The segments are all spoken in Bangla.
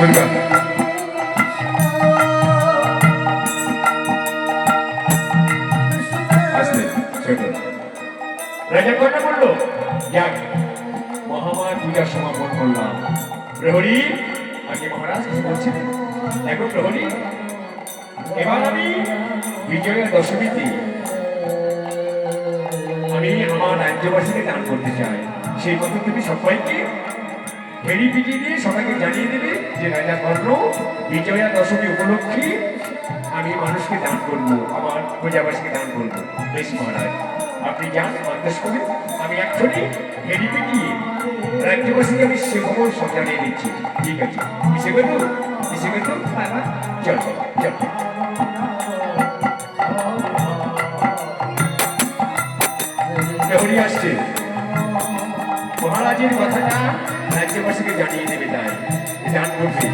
বলবেন আসতে রাজা কটা বলল যাক মহামার পূজার সমাপন করলাম প্রহরী, আগে মহারাজ কিছু বলছেন? দেখো প্রহরী, এবার আমি বিজয়া দশমীতে আমি আমার রাজ্যবাসীকে দান করতে চাই। সেই মতো তুমি সবাইকে হেরি পিটিয়ে দিয়ে সবাইকে জানিয়ে দেবে যে রাজা কর্ণ বিজয়া দশমী উপলক্ষে আমি মানুষকে দান করব আমার প্রজাবাসীকে দান করব। বেশ মহারাজ আপনি যান আদেশ করুন। আমি এক্ষুনি হেরি পিটিয়ে রাজ্যবাসীকে আমি সে খবর সব জানিয়ে দিচ্ছি ঠিক আছে। কিসে করব কিসে করব চল চল। আসছে। মহারাজের কথাটা রাজ্যবাসীকে জানিয়ে দেবে তাই। করবে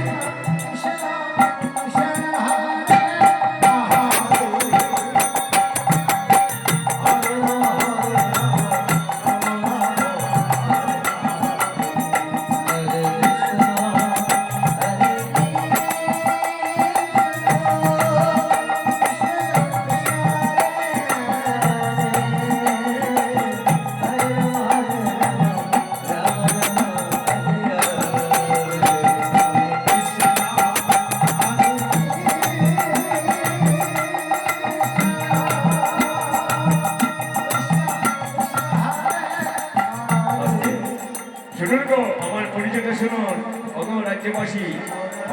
শুনুন অঙ্গ রাজ্যবাসী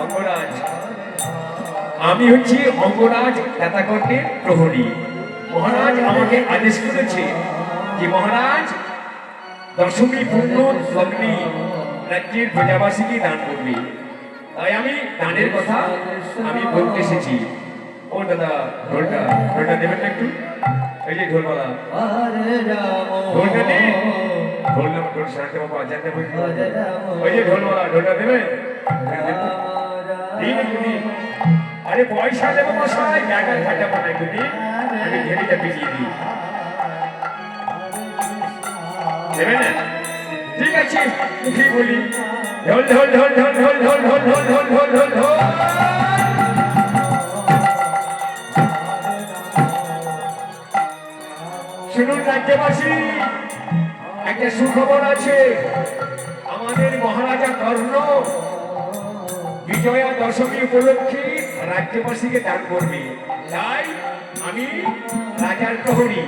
অঙ্গরাজ। আমি হচ্ছি অঙ্গরাজ নেতাকর্ণের প্রহরী। মহারাজ আমাকে আদেশ করেছে যে মহারাজ দশমী পূর্ণ লগ্নে রাজ্যের প্রজাবাসীকে দান করবে। তাই আমি দানের কথা আমি বলতে এসেছি। ও দাদা ঢোলটা ঢোলটা দেবেন না একটু? এই যে ঢোলওয়ালা ঢোলটা নেই ঢোল না ঢোল শান্তি বাবু আজানটা বলতে ওই যে ঢোলওয়ালা ঢোলটা দিন আরে পয়সা দেবো মশাই খাটাবো না একটু দিন আমি ঘেরিটা পিছিয়ে দিই দেবে না ঠিক আছে ঠিক বলি ঢোল ঢোল ঢোল ঢোল ঢোল ঢোল ঢোল ঢোল ঢোল ঢোল ঢোল ঢোল শুনুন রাজ্যবাসী একটা সুখবর আছে। আমাদের মহারাজা কর্ণ বিজয়া দশমী উপলক্ষে রাজ্যবাসীকে দান করবে। তাই আমি রাজার প্রহরী।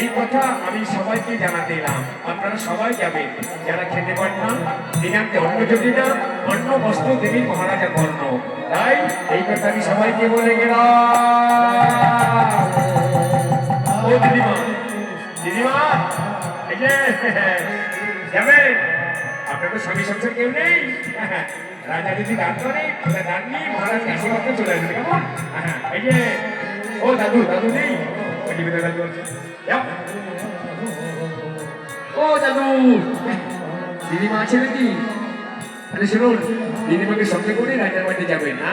এই কথা আমি সবাইকে জানাতে এলাম। আপনারা সবাই যাবেন। যারা খেতে পান না দিনান্তে অন্ন যদি না, অন্ন বস্ত্র দেবী মহারাজা কর্ণ। তাই এই কথা আমি সবাইকে বলে গেলাম। ও দিদিমা দিদিমা আপনার তো স্বামী কেউ নেই রাজা চলে আসবে ও দাদু দাদু নেই ও দাদু দিদিমা আছে নাকি আরে শুনুন দিদিমাকে সঙ্গে করে রাজার বাড়িতে যাবেন না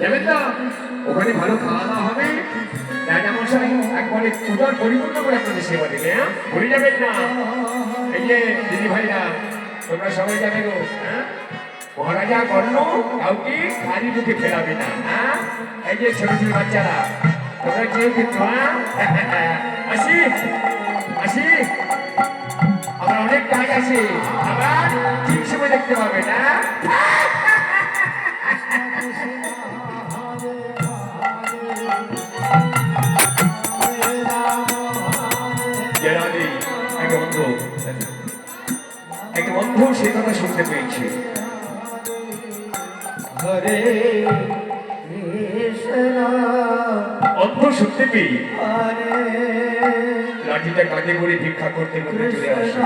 যাবেন তো ওখানে ভালো খাওয়া দাওয়া হবে রাজা মশাই একবারে পূজার পরিপূর্ণ করে আপনাদের সেবা দেবে হ্যাঁ? ভুলে যাবেন না। এই যে দিদি ভাইরা, তোমরা সবাই যাবে গো হ্যাঁ? মহারাজা কর্ণ কাউকে খালি মুখে ফেরাবে না হ্যাঁ? এই যে ছোট ছোট বাচ্চারা, তোমরা কেউ কিন্তু হ্যাঁ? আসি আসি। আমার অনেক কাজ আছে, আবার ঠিক সময় দেখতে পাবে না। সে কথা শুনতে পেয়েছি। হরে অন্ধ শুনতে পেয়ে লাঠিটা কাঁধে করে ভিক্ষা করতে করতে চলে আসে।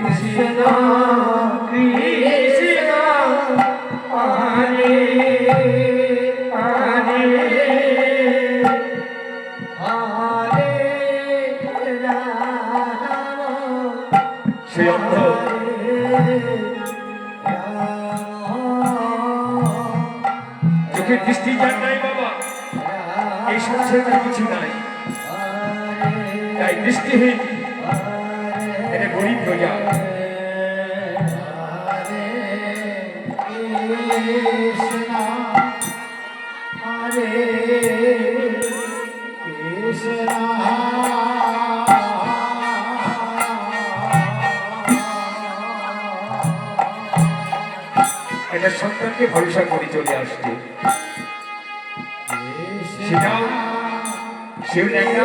কৃষ্ণ কৃষ্ণ। হরে আছে কিছু নাই। তাই দৃষ্টিহীন এটা গরিব প্রজা সন্তানকে ভরসা করে চলে আসছে সেটাও একটা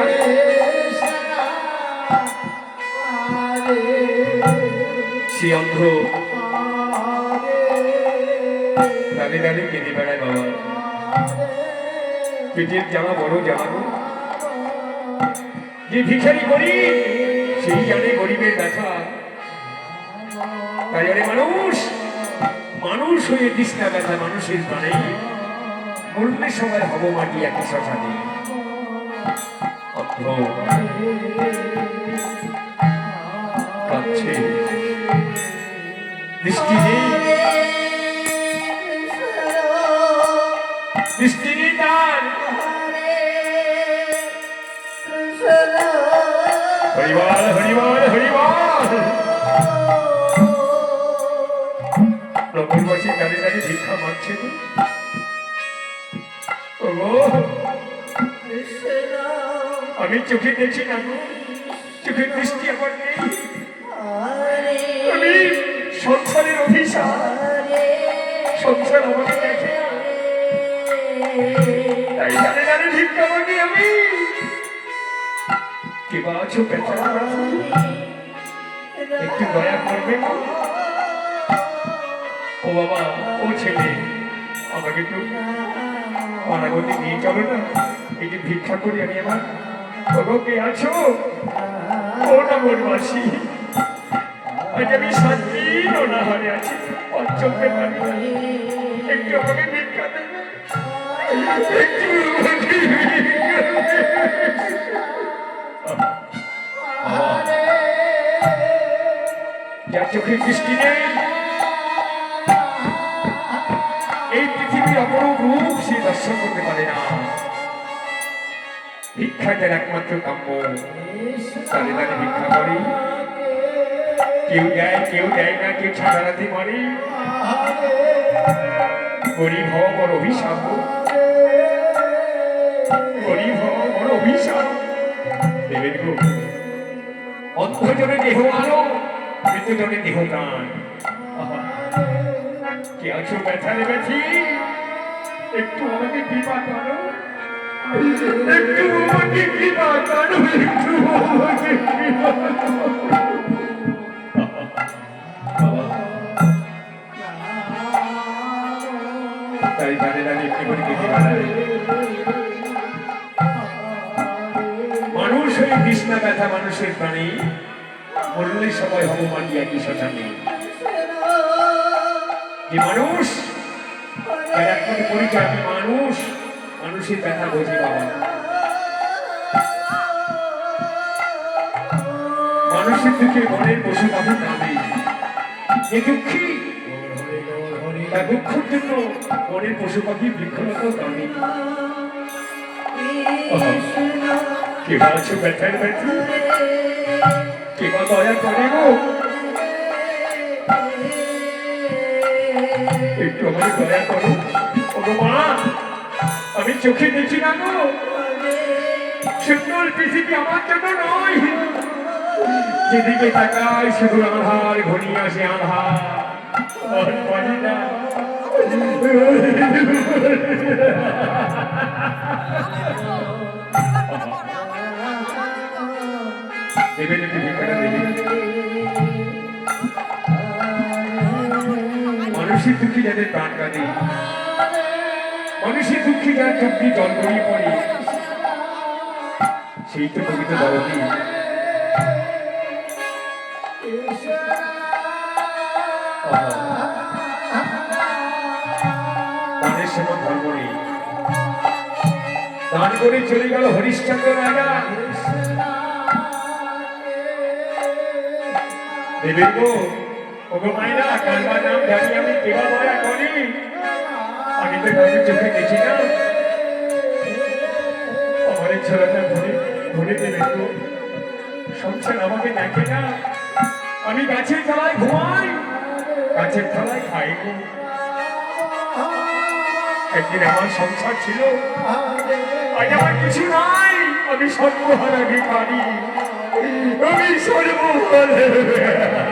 সে অন্ধ। দাঁড়িয়ে দাঁড়িয়ে কেঁদে বেড়ায় বাবা। পেটের জামা বড় জামা যে ভিখারি গরিব সেই জানে গরিবের ব্যথা। তাই মানুষ মানুষ হয়ে দিস না ব্যথা মানুষের প্রাণে। মরলে সময় হব মাটি একই শ্মশানে অথ কাঁদছে দৃষ্টি নেই আমি চোখে দেখি না গো। চোখের দৃষ্টি আমার নেই। আমি সংসারের অভিশাপ সংসার আমাকে দেখে। তাই জানে জানে ভিক্ষা মাগি আমি। কে বা আছো বেচারা? একটু দয়া করবে ও বাবা ও ছেলে আমাকে একটু অনাগতি নিয়ে চলো না। একটু ভিক্ষা করি আমি আমার কে আছো? বনবাসী? আজ আমি দিন অনাহারে আছি। না। একটু আমাকে ভিক্ষা চোখের দৃষ্টি নেই, এই পৃথিবীর অপরূপ রূপ সে দর্শন ভিক্ষা যার একমাত্র কাম্য তাদের তাদের ভিক্ষা করে। কেউ দেয় কেউ দেয় না, কেউ ছাড়াতে পারে হওয়া বড় অভিশাপ। গরিব বড় অভিশাপ। দেবেন গো অন্ধজনে দেহ আলো মৃতজনে দেহ প্রাণ। কে আছো? ব্যথা নেবেছি একটু আমাকে কৃপা করো। তাই মানুষ হয়ে কৃষ্ণা ব্যথা মানুষের প্রাণী মরলে সবাই হব মাটি একই শ্মশানে যে মানুষ তার একমাত্র পরিচয়? মানুষ। মানুষের ব্যথা বোঝে বাবা মানুষের দুঃখে মনের পশু পাখি কাঁদে যে দুঃখী। তার দুঃখের জন্য মনের পশু পাখি বৃক্ষলতা কাঁদে কে আছো ব্যথার ব্যথা কে বা দয়া করে গো? একটু আমাকে দয়া করো। মা। আমি চোখে দেখি না গো। সুন্দর পৃথিবী আমার জন্য নয়। যেদিকে তাকাই, শুধু আধার ঘনিয়ে আসে আধার মানুষের দুঃখী যাদের প্রাণ কাঁদে মানুষের দুঃখী যার গড়িয়ে পড়ে। সেই তো কবিতা দরদি করে চলে গেল হরিশ্চন্দ্র রাজা। দেবেন গো, ওগো মাইনা কালবা নাম জানি আমি কেবা দয়া করি আমি তো কাউকে না। আমার এই ছেলেটা আমাকে দেখে না, আমি গাছের তলায় ঘুমাই। গাছের তলায় খাই একদিন আমার সংসার ছিল, আজ আমার কিছু নাই, আমি সর্বহারা ভিখারি। আমি সর্বহারা।